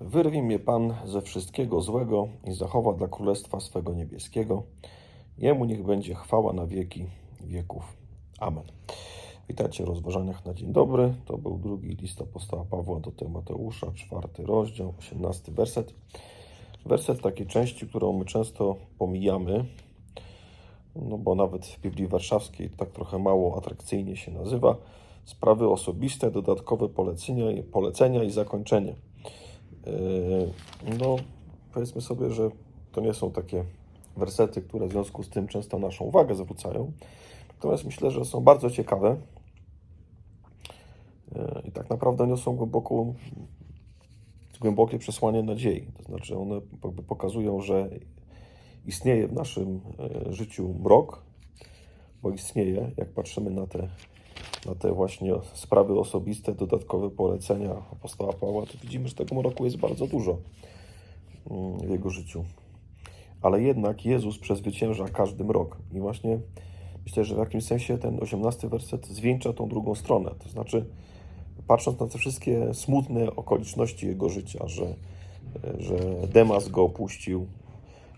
Wyrwij mnie Pan ze wszystkiego złego i zachowa dla Królestwa swego niebieskiego. Jemu niech będzie chwała na wieki wieków. Amen. Witajcie w rozważaniach na dzień dobry. To był drugi list apostoła Pawła do Tymoteusza, czwarty rozdział, osiemnasty werset. Werset takiej części, którą my często pomijamy, no bo nawet w Biblii Warszawskiej tak trochę mało atrakcyjnie się nazywa. Sprawy osobiste, dodatkowe polecenia, polecenia i zakończenie. Yy, No, powiedzmy sobie, że to nie są takie wersety, które w związku z tym często naszą uwagę zwrócają. Natomiast myślę, że są bardzo ciekawe yy, i tak naprawdę niosą głęboką, głębokie przesłanie nadziei. To znaczy, one pokazują, że istnieje w naszym yy, życiu mrok, bo istnieje, jak patrzymy na te, na te właśnie sprawy osobiste, dodatkowe polecenia apostoła Pawła, to widzimy, że tego mroku jest bardzo dużo mm, w jego życiu. Ale jednak Jezus przezwycięża każdy mrok. I właśnie myślę, że w jakimś sensie ten 18 werset zwieńcza tą drugą stronę. To znaczy, patrząc na te wszystkie smutne okoliczności jego życia, że, że Demas go opuścił,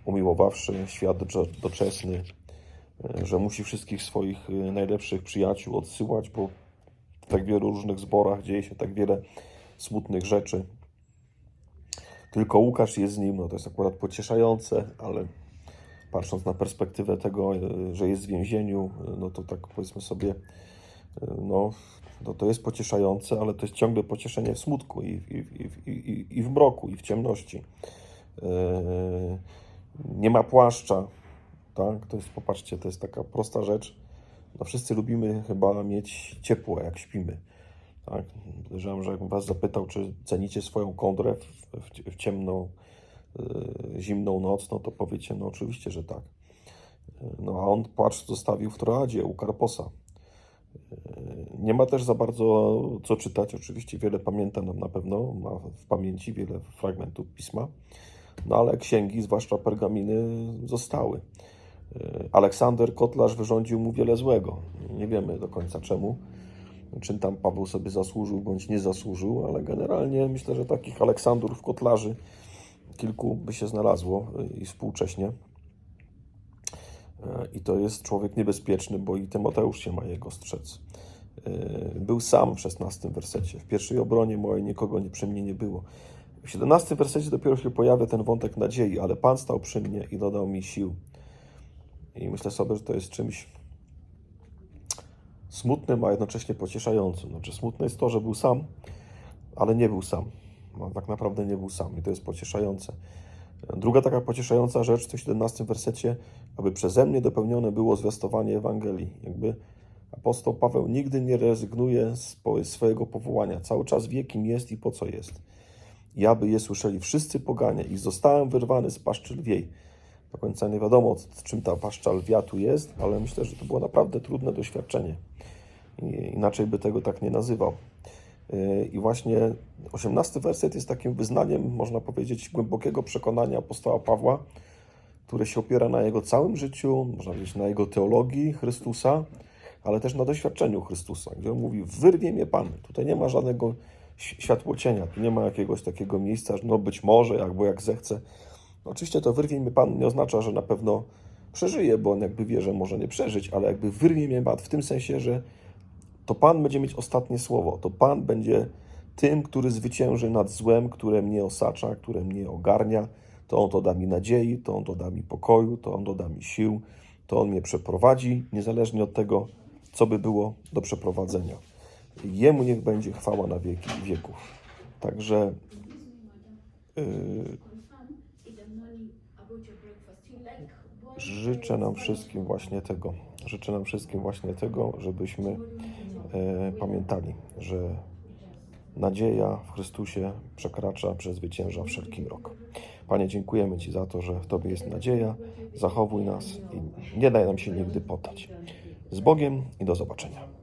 umiłowawszy świat docz- doczesny, że musi wszystkich swoich y, najlepszych przyjaciół odsyłać, bo w tak wielu różnych zborach dzieje się tak wiele smutnych rzeczy. Tylko Łukasz jest z nim, no to jest akurat pocieszające, ale patrząc na perspektywę tego, y, że jest w więzieniu, y, no to tak powiedzmy sobie, y, no to, jest pocieszające, ale to jest ciągle pocieszenie w smutku i, i, i, i, i w mroku, i w ciemności. Nie ma płaszcza, tak? To jest, popatrzcie, to jest taka prosta rzecz. No wszyscy lubimy chyba mieć ciepło, jak śpimy. Tak? Podejrzewam, że jakbym Was zapytał, czy cenicie swoją kołdrę w, w, w ciemną, yy, zimną noc, no to powiecie, no oczywiście, że tak. Yy, No a on płaszcz zostawił w Troadzie u Karposa. Yy, Nie ma też za bardzo co czytać. Oczywiście wiele pamięta nam na pewno, ma w pamięci wiele fragmentów pisma. No ale księgi, zwłaszcza pergaminy, zostały. Yy, Aleksander Kotlarz wyrządził mu wiele złego. Nie wiemy do końca czemu. Czym tam Paweł sobie zasłużył bądź nie zasłużył, ale generalnie myślę, że takich Aleksandrów Kotlarzy kilku by się znalazło yy, i współcześnie. Yy, I to jest człowiek niebezpieczny, bo i Tymoteusz się ma jego strzec. Był sam w 16 wersecie. W pierwszej obronie mojej nikogo nie przy mnie nie było. W 17 wersecie dopiero się pojawia ten wątek nadziei, ale Pan stał przy mnie i dodał mi sił. I myślę sobie, że to jest czymś smutnym, a jednocześnie pocieszającym. Znaczy, smutne jest to, że był sam, ale nie był sam. No, tak naprawdę nie był sam i to jest pocieszające. Druga taka pocieszająca rzecz w 17 wersecie, aby przeze mnie dopełnione było zwiastowanie Ewangelii. Jakby apostoł Paweł nigdy nie rezygnuje z swojego powołania. Cały czas wie, kim jest i po co jest. I aby je słyszeli wszyscy poganie i zostałem wyrwany z paszczy lwiej. Do końca nie wiadomo, czym ta paszcza lwia tu jest, ale myślę, że to było naprawdę trudne doświadczenie. Inaczej by tego tak nie nazywał. Yy, I właśnie 18 werset jest takim wyznaniem, można powiedzieć, głębokiego przekonania apostoła Pawła, które się opiera na jego całym życiu, można powiedzieć, na jego teologii Chrystusa, ale też na doświadczeniu Chrystusa, gdzie on mówi: Wyrwie mnie Pan. Tutaj nie ma żadnego światłocienia, tu nie ma jakiegoś takiego miejsca, że no być może, albo jak zechce. No oczywiście to wyrwie mnie Pan nie oznacza, że na pewno przeżyje, bo on jakby wie, że może nie przeżyć, ale jakby wyrwie mnie Pan w tym sensie, że to Pan będzie mieć ostatnie słowo. To Pan będzie tym, który zwycięży nad złem, które mnie osacza, które mnie ogarnia. To On to da mi nadziei, to On to mi pokoju, to On doda mi sił, to On mnie przeprowadzi, niezależnie od tego, co by było do przeprowadzenia. Jemu niech będzie chwała na wieki wieków. Także yy, życzę nam wszystkim właśnie tego. Życzę nam wszystkim właśnie tego, żebyśmy e, pamiętali, że nadzieja w Chrystusie przekracza, przezwycięża wszelki mrok. Panie, dziękujemy Ci za to, że w Tobie jest nadzieja. Zachowuj nas i nie daj nam się nigdy poddać. Z Bogiem i do zobaczenia.